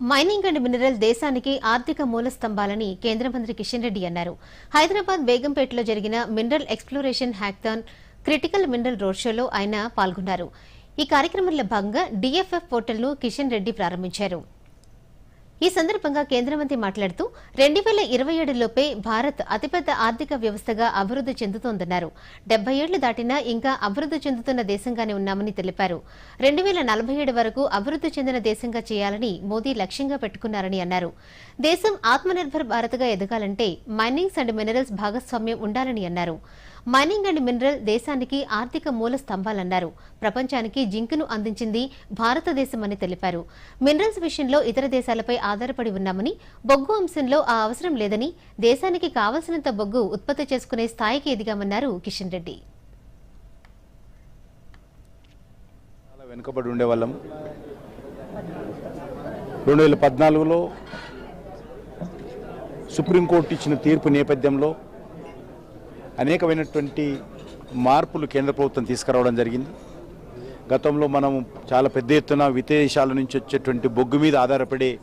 Mining and mineral దేశానికి ఆర్థిక మూల స్తంభాలని కేంద్ర మంత్రి కిషన్ రెడ్డి అన్నారు. హైదరాబాద్ బేగంపేటలో జరిగిన mineral exploration hackathon critical mineral road షోలో ఆయన పాల్గొన్నారు. ఈ కార్యక్రమంలో భాగంగా డిఎఫ్ఎఫ్ పోర్టల్ను కిషన్ రెడ్డి ప్రారంభించారు. ఈ సందర్భంగా కేంద్ర మంత్రి మాట్లాడుతూ రెండు వేల ఇరవై ఏడులోపే భారత్ అతిపెద్ద ఆర్థిక వ్యవస్థగా అభివృద్ది చెందుతోందన్నారు. డెబ్బై ఏళ్ళు దాటినా ఇంకా అభివృద్ది చెందుతున్న దేశంగానే ఉన్నామని తెలిపారు. రెండు వేల నలభై ఏడు వరకు అభివృద్ది చెందిన దేశంగా చేయాలని మోదీ లక్ష్యంగా పెట్టుకున్నారని అన్నారు. దేశం ఆత్మనిర్భర్ భారత్గా ఎదగాలంటే మైనింగ్స్ అండ్ మినరల్స్ భాగస్వామ్యం ఉండాలని అన్నారు. మైనింగ్ అండ్ మినరల్ దేశానికి ఆర్థిక మూల స్తంభాలన్నారు. ప్రపంచానికి జింకును అందించింది భారతదేశమని తెలిపారు. మినరల్స్ విషయంలో ఇతర దేశాలపై ఆధారపడి ఉన్నామని బొగ్గు అంశంలో ఆ అవసరం లేదని దేశానికి కావలసినంత బొగ్గు ఉత్పత్తి చేసుకునే స్థాయికి ఎదిగామన్నారు కిషన్ రెడ్డి. చాలా వెనుకబడి ఉండేవాళ్ళం. రెండు వేల పద్నాలుగులో సుప్రీంకోర్టు ఇచ్చిన తీర్పు నేపథ్యంలో అనేకమైనటువంటి మార్పులు కేంద్ర ప్రభుత్వం తీసుకురావడం జరిగింది. గతంలో మనం చాలా పెద్ద ఎత్తున విదేశాల నుంచి వచ్చేటువంటి బొగ్గు మీద ఆధారపడే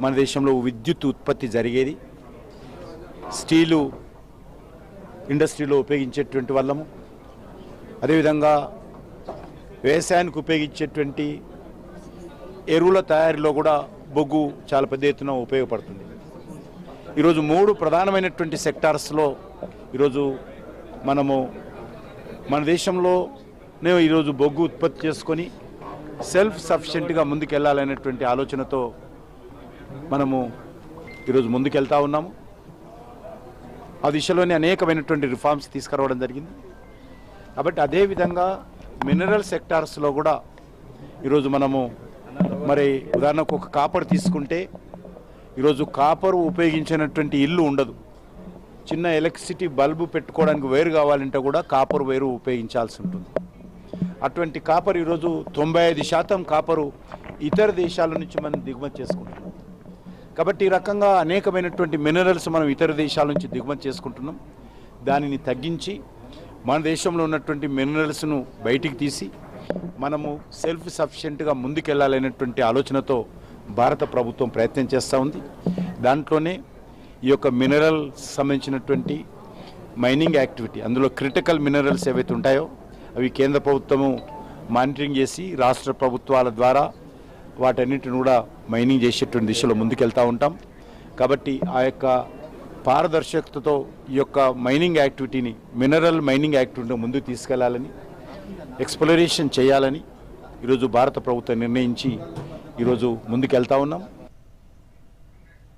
మన దేశంలో విద్యుత్ ఉత్పత్తి జరిగేది. స్టీలు ఇండస్ట్రీలో ఉపయోగించేటువంటి వాళ్ళము. అదేవిధంగా వ్యవసాయానికి ఉపయోగించేటువంటి ఎరువుల తయారీలో కూడా బొగ్గు చాలా పెద్ద ఎత్తున ఉపయోగపడుతుంది. ఈరోజు మూడు ప్రధానమైనటువంటి సెక్టార్స్లో ఈరోజు మనము మన దేశంలోనే ఈరోజు బొగ్గు ఉత్పత్తి చేసుకొని సెల్ఫ్ సఫిషియెంట్గా ముందుకెళ్ళాలనేటువంటి ఆలోచనతో మనము ఈరోజు ముందుకెళ్తా ఉన్నాము. ఆ దిశలోనే అనేకమైనటువంటి రిఫార్మ్స్ తీసుకురావడం జరిగింది. కాబట్టి అదేవిధంగా మినరల్ సెక్టార్స్లో కూడా ఈరోజు మనము మరి ఉదాహరణకు ఒక కాపర్ తీసుకుంటే ఈరోజు కాపర్ ఉపయోగించినటువంటి ఇల్లు ఉండదు. చిన్న ఎలక్ట్రిసిటీ బల్బు పెట్టుకోవడానికి వైరు కావాలంటే కూడా కాపర్ వైరు ఉపయోగించాల్సి ఉంటుంది. అటువంటి కాపర్ ఈరోజు తొంభై ఐదు శాతం కాపరు ఇతర దేశాల నుంచి మనం దిగుమతి చేసుకుంటున్నాం. కాబట్టి ఈ రకంగా అనేకమైనటువంటి మినరల్స్ మనం ఇతర దేశాల నుంచి దిగుమతి చేసుకుంటున్నాం. దానిని తగ్గించి మన దేశంలో ఉన్నటువంటి మినరల్స్ను బయటికి తీసి మనము సెల్ఫ్ సఫిషియెంట్గా ముందుకెళ్ళాలనేటువంటి ఆలోచనతో భారత ప్రభుత్వం ప్రయత్నం చేస్తూ ఉంది. దాంట్లోనే ఈ యొక్క మినరల్ సంబంధించినటువంటి మైనింగ్ యాక్టివిటీ అందులో క్రిటికల్ మినరల్స్ ఏవైతే ఉంటాయో అవి కేంద్ర ప్రభుత్వము మానిటరింగ్ చేసి రాష్ట్ర ప్రభుత్వాల ద్వారా వాటన్నిటిని కూడా మైనింగ్ చేసేటువంటి దిశలో ముందుకెళ్తూ ఉంటాం. కాబట్టి ఆ యొక్క పారదర్శకతతో ఈ యొక్క మైనింగ్ యాక్టివిటీని మినరల్ మైనింగ్ యాక్టివిటీని ముందుకు తీసుకెళ్ళాలని ఎక్స్ప్లోరేషన్ చేయాలని ఈరోజు భారత ప్రభుత్వం నిర్ణయించి ఈరోజు ముందుకెళ్తా ఉన్నాం.